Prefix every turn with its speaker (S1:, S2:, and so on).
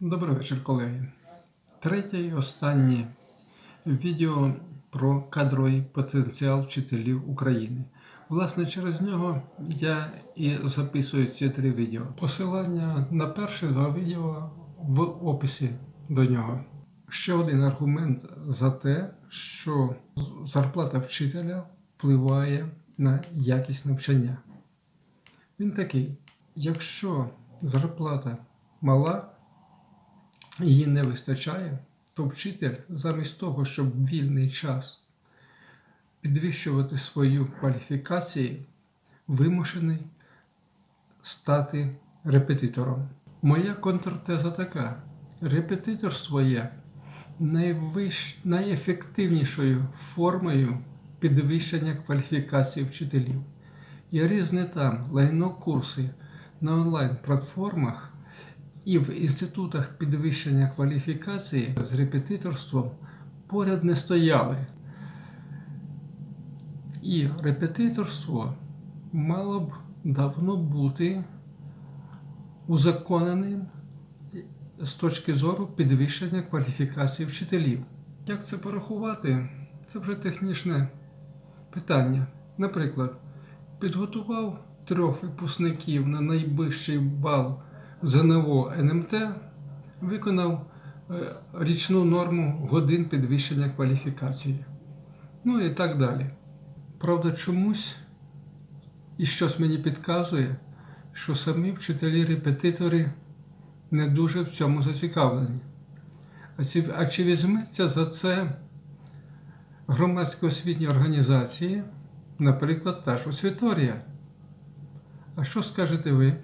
S1: Добрий вечір, колеги. Третє і останнє відео про кадровий потенціал вчителів України. Власне, через нього я і записую ці три відео. Посилання на перші два відео в описі до нього. Ще один аргумент за те, що зарплата вчителя впливає на якість навчання. Він такий: якщо зарплата мала, її не вистачає, то вчитель замість того, щоб в вільний час підвищувати свою кваліфікацію, вимушений стати репетитором. Моя контртеза така: репетиторство є найвищ... найефективнішою формою підвищення кваліфікації вчителів. Є різні там лайно-курси на онлайн-платформах і в інститутах підвищення кваліфікації з репетиторством поряд не стояли. І репетиторство мало б давно бути узаконеним з точки зору підвищення кваліфікації вчителів. Як це порахувати? Це вже технічне питання. Наприклад, підготував трьох випускників на найвищий бал ЗНО НМТ, виконав е, річну норму годин підвищення кваліфікації. Ну і так далі. Правда, чомусь і щось мені підказує, що самі вчителі-репетитори не дуже в цьому зацікавлені. А чи візьметься за це громадсько-освітні організації, наприклад, та ж освіторія? А що скажете ви?